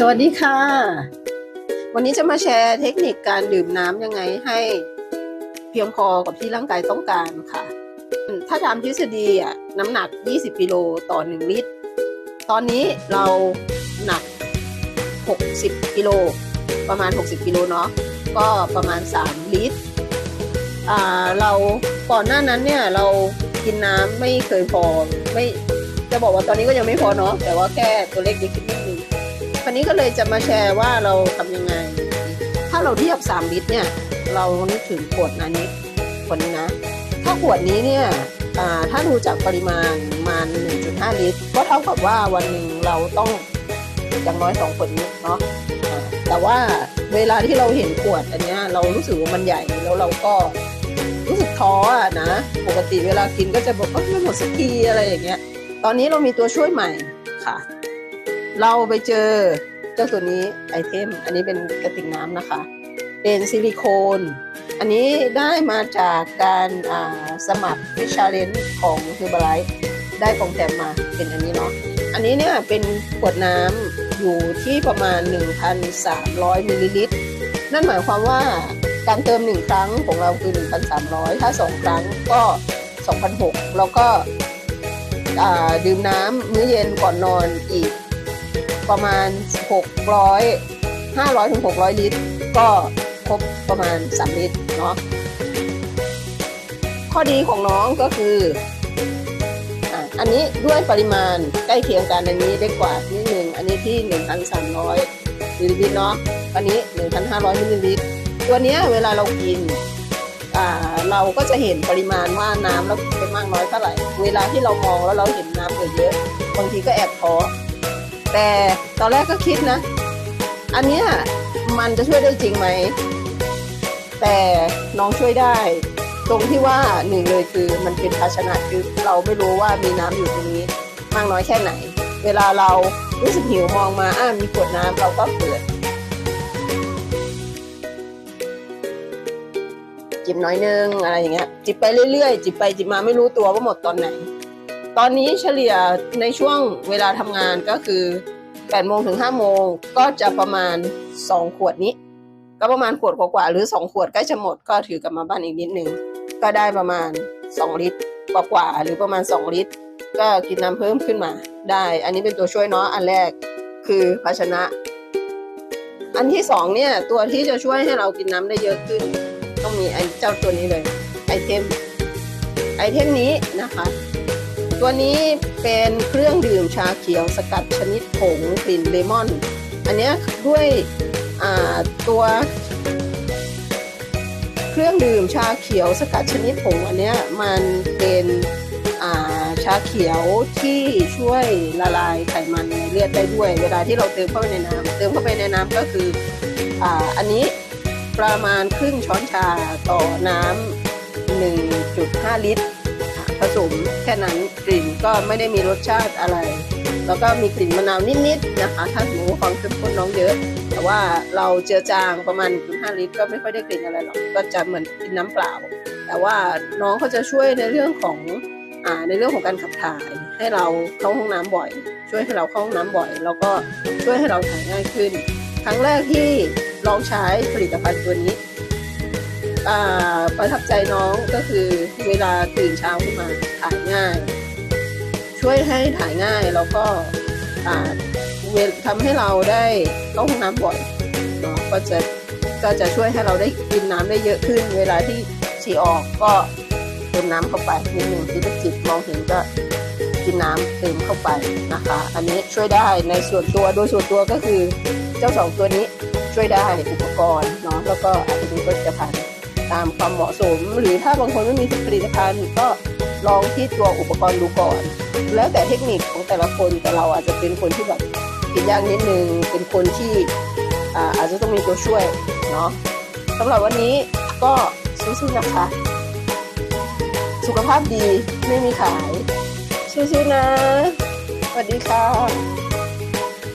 สวัสดีค่ะ วันนี้จะมาแชร์เทคนิคการดื่มน้ำยังไงให้เพียงพอกับที่ร่างกายต้องการค่ะ ถ้าตามทฤษฎีอะน้ำหนัก 20 กิโลต่อ 1 ลิตร ตอนนี้เราหนัก 60 กิโล ประมาณ 60 กิโลเนาะ ก็ประมาณ 3 ลิตร อ่า เราก่อนหน้านั้นเนี่ยเรากินน้ำไม่เคยพอ ไม่ จะบอกว่าตอนนี้ก็ยังไม่พอเนาะ แต่ว่าแค่ตัวเลขดีขึ้นนิดนึง วันนี้ก็เลยจะมาแชร์ว่าเราทำยังไง ถ้าเราเทียบ 3 ลิตรเนี่ย เรานึกถึงขวดนะนี้ขวดนี้นะ ถ้าขวดนี้เนี่ยถ้าดูจากปริมาณมาณ1.5 ลิตร ก็เท่ากับว่าวันหนึ่งเราต้องอย่างน้อย2ขวดนี้เนาะแต่ว่าเวลาที่เราเห็นขวดอันเนี้ยเรารู้สึกว่ามันใหญ่แล้วเราก็รู้สึกท้ออะนะ ปกติเวลากินก็จะบอกว่าไม่หมดสักทีอะไรอย่างเงี้ย ตอนนี้เรามีตัวช่วยใหม่ค่ะ เราไปเจอเจ้าตัวนี้ไอเทม อันนี้เป็นกระติกน้ำนะคะ เป็นซิลิโคน อันนี้ได้มาจากการสมัครฟิชาเลนของฮิวบาไลท์ได้ของแถมมาเป็นอันนี้เนาะ อันนี้เนี่ยเป็นขวดน้ำอยู่ที่ประมาณ 1,300มิลลิลิตร นั่นหมายความว่าการเติม 1 ครั้งของเราคือ 1,300 ถ้า 2 ครั้งก็ 2,600 แล้วก็ดื่มน้ำมื้อเย็นก่อนนอนอีก ประมาณ 600 500ถึง600 ลิตร ก็ครบประมาณ 3 ลิตรเนาะข้อดีของน้องก็คืออันนี้ด้วยปริมาณใกล้เคียงกันอันนี้เล็กกว่านิดหนึ่งอันนี้ที่ 1,300มิลลิลิตรเนาะอันนี้ 1,500มิลลิลิตร ตัวเนี้ยเวลาเรากินเราก็จะเห็นปริมาณว่าน้ำเรากินไปมากน้อยเท่าไหร่ เวลาที่เรามองแล้วเราเห็นน้ำเยอะๆบางทีก็แอบท้อ แต่ตอนแรกก็คิดนะ อันเนี้ยมันจะช่วยได้จริงไหม แต่น้องช่วยได้ ตรงที่ว่าหนึ่งเลยคือมันเป็นภาชนะคือเราไม่รู้ว่ามีน้ำอยู่ตรงนี้มากน้อยแค่ไหน เวลาเรารู้สึกหิวมองมาอ้ามีขวดน้ำเราก็เปิดจิบน้อยนึงอะไรอย่างเงี้ยจิบไปเรื่อยๆ จิบไปจิบมาไม่รู้ตัวว่าหมดตอนไหน ตอนนี้เฉลี่ยในช่วงเวลาทำงานก็คือ8โมงถึง5โมงก็จะประมาณ 2 ขวดนี้ ก็ประมาณขวดกว่าๆหรือ 2 ขวดใกล้จะหมดก็ถือกลับมาบ้านอีกนิดนึง ก็ได้ประมาณ 2 ลิตรกว่าๆหรือประมาณ 2 ลิตร ก็กินน้ำเพิ่มขึ้นมาได้ อันนี้เป็นตัวช่วยเนาะอันแรกคือภาชนะ อันที่สองเนี่ยตัวที่จะช่วยให้เรากินน้ำได้เยอะขึ้น ต้องมีไอ้เจ้าตัวนี้เลยไอเทมไอเทมนี้นะคะ ตัวนี้เป็นเครื่องดื่มชาเขียวสกัดชนิดผงกลิ่นเลมอน อันนี้ด้วยตัวเครื่องดื่มชาเขียวสกัดชนิดผงอันนี้มันเป็นาชาเขียวที่ช่วยละลายไขมันในเลือดได้ด้วย เวลาที่เราเติมเข้าไปในน้ำเติมเข้าไปในน้ำก็คือออันนี้ประมาณครึ่งช้อนชาต่อน้ำ1.5 ลิตร ผสมแค่นั้นกลิ่นก็ไม่ได้มีรสชาติอะไร แล้วก็มีกลิ่นมะนาวนิดๆนะคะ ถ้าสมมติว่าความเข้มข้นน้องเยอะ แต่ว่าเราเจือจางประมาณ 5 ลิตร ก็ไม่ค่อยได้กลิ่นอะไรหรอกก็จะเหมือนกินน้ำเปล่า แต่ว่าน้องเขาจะช่วยในเรื่องของอในเรื่องของการขับถ่ายให้เราเข้าห้องน้ำบ่อย ช่วยให้เราเข้าห้องน้ำบ่อย แล้วก็ช่วยให้เราถ่ายง่ายขึ้น ครั้งแรกที่ลองใช้ผลิตภัณฑ์ตัวนี้ ประทับใจน้องก็คือเวลาตื่นเช้าขึ้นมาถ่ายง่าย ช่วยให้ถ่ายง่ายแล้วก็ทำให้เราได้เข้าห้องน้ำบ่อยเนาะก็จะก็จะช่วยให้เราได้กินน้ำได้เยอะขึ้น เวลาที่ฉี่ออกก็เติมน้ำเข้าไปนิดหนึ่งที่จะจิบมองเห็นก็กินน้ำเติมเข้าไปนะคะ อันนี้ช่วยได้ในส่วนตัวโดยส่วนตัวก็คือเจ้าสองตัวนี้ช่วยได้อุปกรณ์เนาะแล้วก็อาจจะมีผลิตภัณฑ์ ตามความเหมาะสม หรือถ้าบางคนไม่มีผลิตภัณฑ์ก็ลองที่ตัวอุปกรณ์ดูก่อน แล้วแต่เทคนิคของแต่ละคนแต่เราอาจจะเป็นคนที่แบบกินยากนิดนึงเป็นคนที่อาอาจจะต้องมีตัวช่วยเนาะสำหรับวันนี้ก็สู้ๆนะคะ สุขภาพดีไม่มีขายสู้ๆนะสวัสดีค่ะ